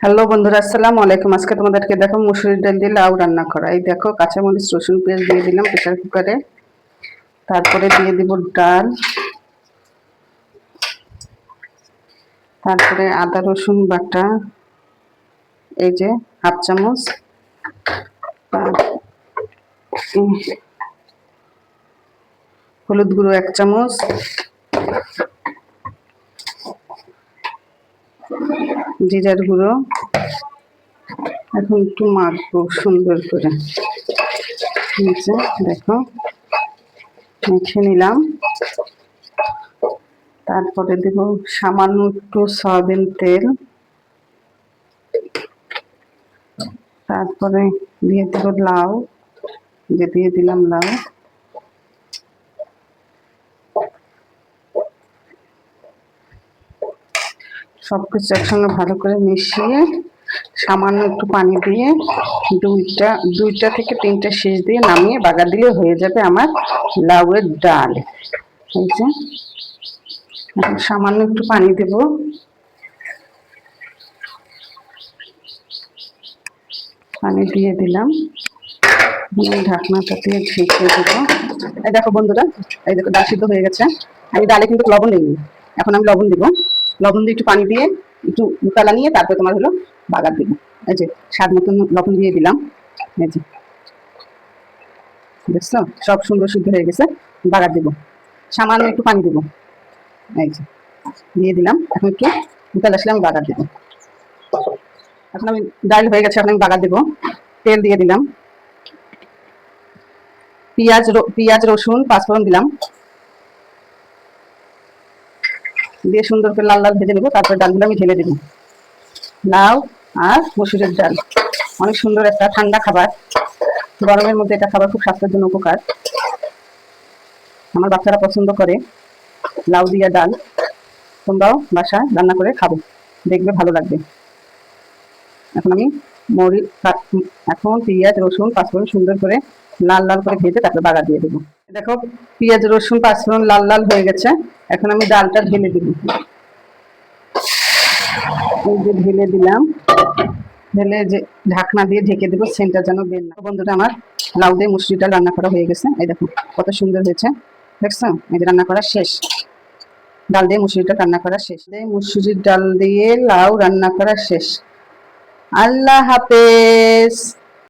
Hello বন্ধুরা, আসসালামু আলাইকুম। আজকে তোমাদেরকে দেখো মুসুরির ডাল দিয়ে লাউ রান্না করা। এই দেখো, কাঁচামরিচ, রসুন, পেঁয়াজ দিয়ে দিলাম প্রেসার কুকারে। তারপরে দিয়ে দিব ডাল। তারপরে আদা, রসুন, বাটা, এই যে হাফ চামচ। হলুদ গুঁড়ো এক চামচ। জিরার গুঁড়ো। এখন একটু মাখবো সুন্দর করে। দেখো, মেখে নিলাম। তারপরে দেব সামান্য একটু সয়াবিন তেল। তারপরে দিয়ে দেব লাউ দিয়ে দিলাম লাউ। সবকিছু একসঙ্গে ভালো করে মিশিয়ে সামান্য একটু পানি দিয়ে দুইটা দুইটা থেকে তিনটা শেষ দিয়ে নামিয়ে বাগা দিলে হয়ে যাবে আমার লাউয়ের ডাল। এই যে সামান্য একটু পানি দেব। পানি দিয়ে দিলাম। ঢাকনাটা দিয়ে ঢেকে দেবো। এই দেখো বন্ধুরা, এই দেখো ডাল সিদ্ধ হয়ে গেছে। আমি ডালে কিন্তু লবণ দিইনি। এখন আমি লবণ দিব। লবণ দিয়ে একটু পানি দিয়ে একটু উতালা নিয়ে তারপর তোমার হলো বাগার দিব। এই যে স্বাদ মতন লবণ দিয়ে দিলাম। এই দেখছ সব সুন্দর শুদ্ধ হয়ে গেছে। বাগার দিব। সামান্য একটু পানি দিব। এই যে। দিয়ে দিলাম। এখন একটু উতাল আমি বাগার দিব। এখন আমি ডাল হয়ে গেছে, এখন আমি বাগার দিব। তেল দিয়ে দিলাম। পেঁয়াজ পেঁয়াজ রসুন, পাঁচফোড়ন দিলাম। দিয়ে সুন্দর করে লাল লাল ভেজে নেব, তারপরে ডালগুলো আমি ঢেলে দেবো। লাউ আর মসুরের ডাল। অনেক সুন্দর একটা ঠান্ডা খাবার। গরমের মধ্যে এটা খাবার খুব স্বাস্থ্যের জন্য উপকার। আমার বাচ্চারা পছন্দ করে লাউ দিয়া ডাল। তোমরাও বাসায় রান্না করে খাব। দেখবে ভালো লাগবে। এখন আমি মরি এখন পেঁয়াজ, রসুন, পাঁচফোড়ন সুন্দর করে লাল লাল করে ভেজে তারপরে বাগা দিয়ে দেবো। দেখো, পেঁয়াজ, রসুন, পাঁচফোড়ন লাল লাল হয়ে গেছে। এখন আমি ডালটা ঢেলে দিব। ঢেলে দিলাম, ঢেলে যে ঢাকনা দিয়ে ঢেকে দেবো, সেন্টার যেন বের না বন্ধুরা, আমার লাউ দিয়ে মুসুরিটা রান্না করা হয়ে গেছে। এই দেখো, কত সুন্দর হয়েছে। দেখছ? এই রান্না করা শেষ। ডাল দিয়ে মুসুরিটা রান্না করা শেষ। দিয়ে মুসুরির ডাল দিয়ে লাউ রান্না করা শেষ। আল্লাহ হাফেজ।